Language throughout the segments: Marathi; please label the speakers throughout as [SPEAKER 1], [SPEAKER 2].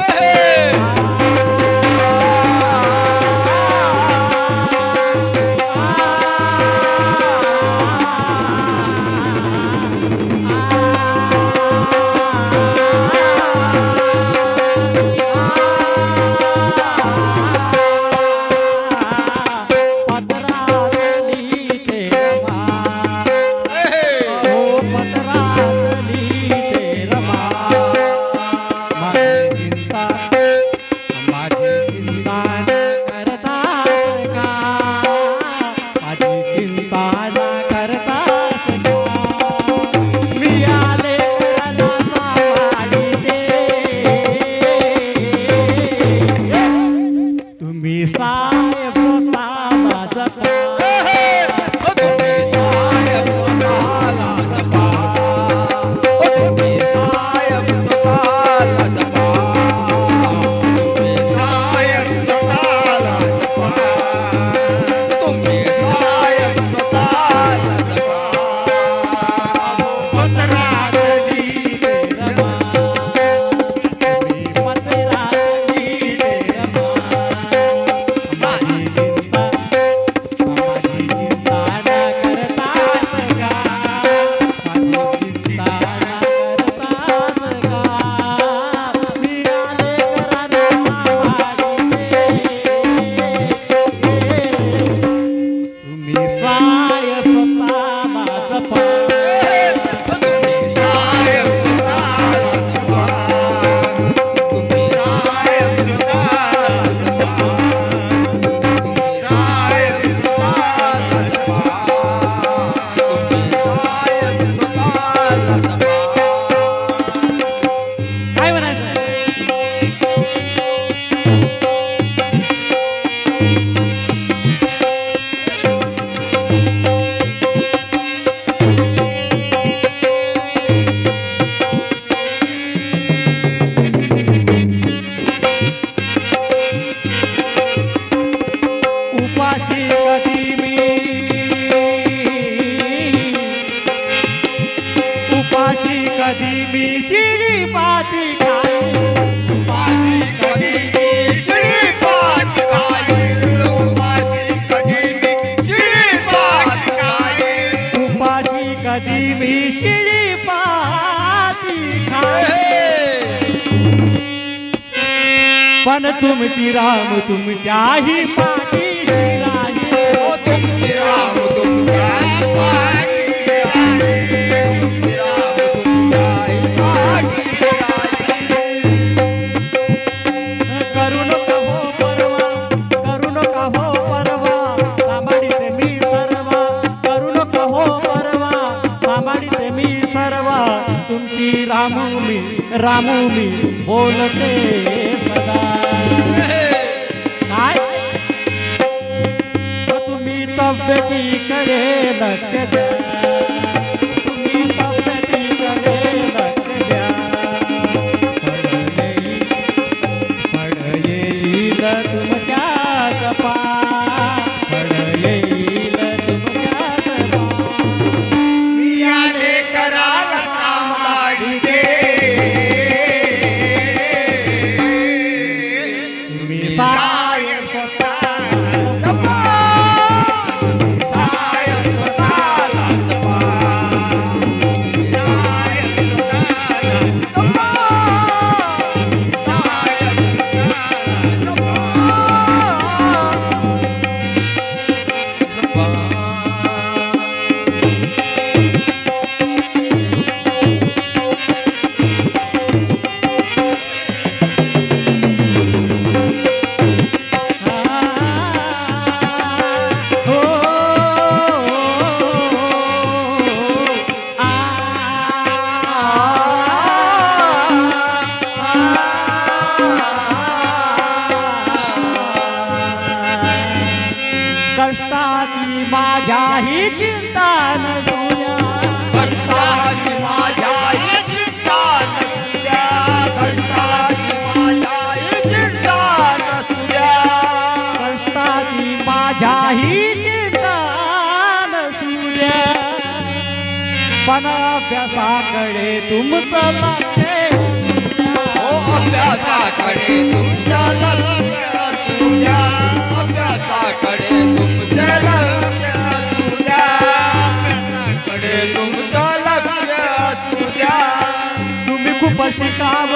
[SPEAKER 1] Hey! पासी कदी भी सीढ़ी
[SPEAKER 2] पाती खाई तुपाशी कधी भी शिडी पाती खाई
[SPEAKER 1] तुपाशी कधी मी
[SPEAKER 2] शिडी पाठी खाई तुपाशी खाई रामू मी बोलते सदा. काय? तुम्ही तब्येतीकडे लक्ष द्या. माझ्याही चिंता नसुद्या
[SPEAKER 1] कष्टाची माझ्याही चिंता नसुद्या कष्टाची माझ्याही चिंता नसुद्या
[SPEAKER 2] कष्टाची माझ्याही चिंता नसुद्या पण अभ्यासाकडे तुमचं लक्ष
[SPEAKER 1] हो अभ्यासाकडे तुमचं लक्ष अभ्यासाकडे तुमचं
[SPEAKER 2] खूप शिकाव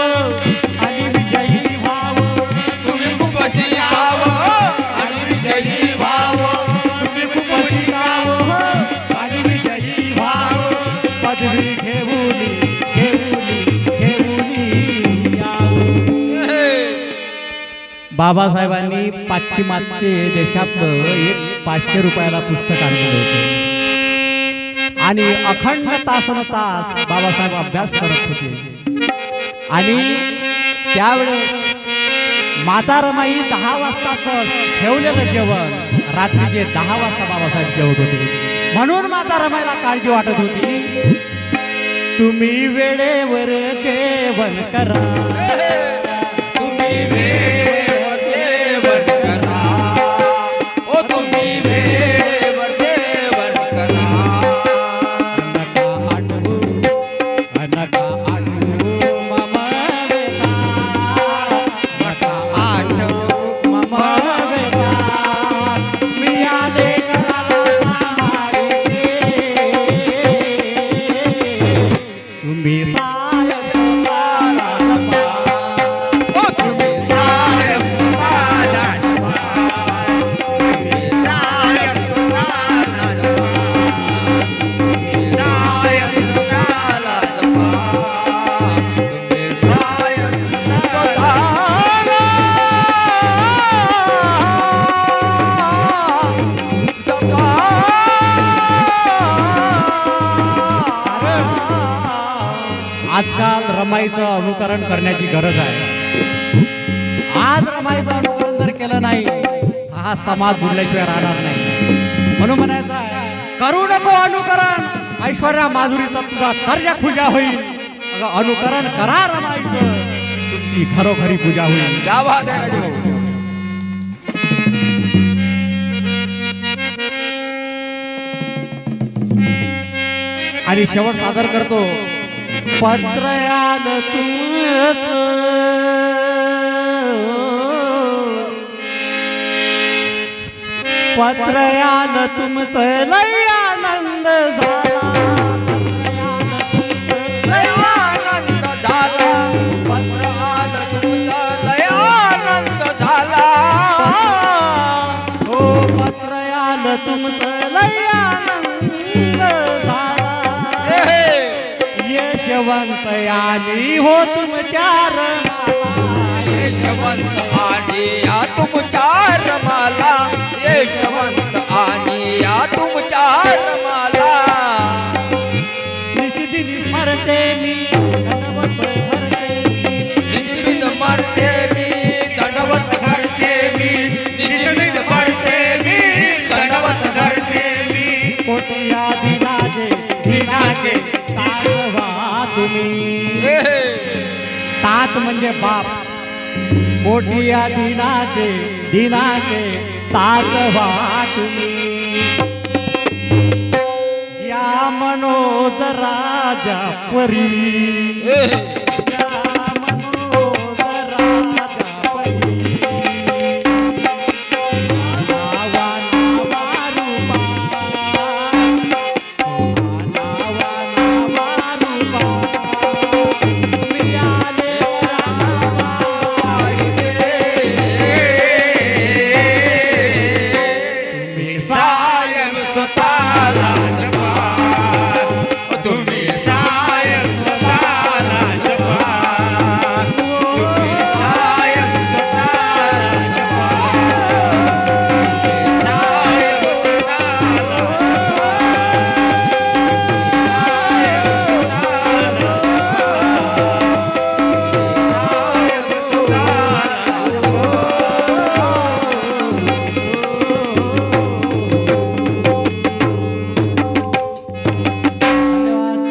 [SPEAKER 2] आणि विजयी व्हाव.
[SPEAKER 1] तुम्ही खूप शिकाव आणि विजयी व्हाव.
[SPEAKER 2] तुम्ही खूप शिकाव आणि विजयी व्हाव. पदवी घेऊन घेऊन घेऊन यावं. बाबासाहेबांनी पाश्चिमात्य देशातलं एक पाचशे रुपयाला पुस्तक आणलेलं होतं. आणि अखंड तासन तास बाबासाहेब अभ्यास करत होते. आणि त्यावेळेस माता रमाई दहा वाजताच ठेवलेलं जेवण. रात्रीचे दहा वाजता बाबासाहेब जेवत होते. म्हणून माता रमाईला काळजी वाटत होती. तुम्ही वेळेवर जेवण करा.
[SPEAKER 1] तुम्ही
[SPEAKER 2] रमाईचं अनुकरण करण्याची गरज आहे. आज रमाईचं अनुकरण जर केलं नाही हा समाज बुडल्याशिवाय राहणार नाही. म्हणून म्हणायचं आहे करू नको अनुकरण. ऐश्वर्या माधुरीचा तुझा दर्जा पूजा होईल. अनुकरण करा रमाईचं. तुमची घरोघरी पूजा होईल. आणि शेवट सादर करतो पत्रयाल तुझ पत्रयाल तुमचं लय आनंद झाला. तुमचं यशवंत यानी हो तुमच्या रमाला.
[SPEAKER 1] यशवंत आणि या तुमच्या रमाला. यशवंत आणि या तुमच्या रमाला.
[SPEAKER 2] निशिदिनी स्मरते मी दंडवत
[SPEAKER 1] नाथ म्हणजे बाप. मोठी
[SPEAKER 2] या दिनाचे दिनाचे ताट व्हा तुम्ही. या मनोज राजा परी. या मनोज राजा परी.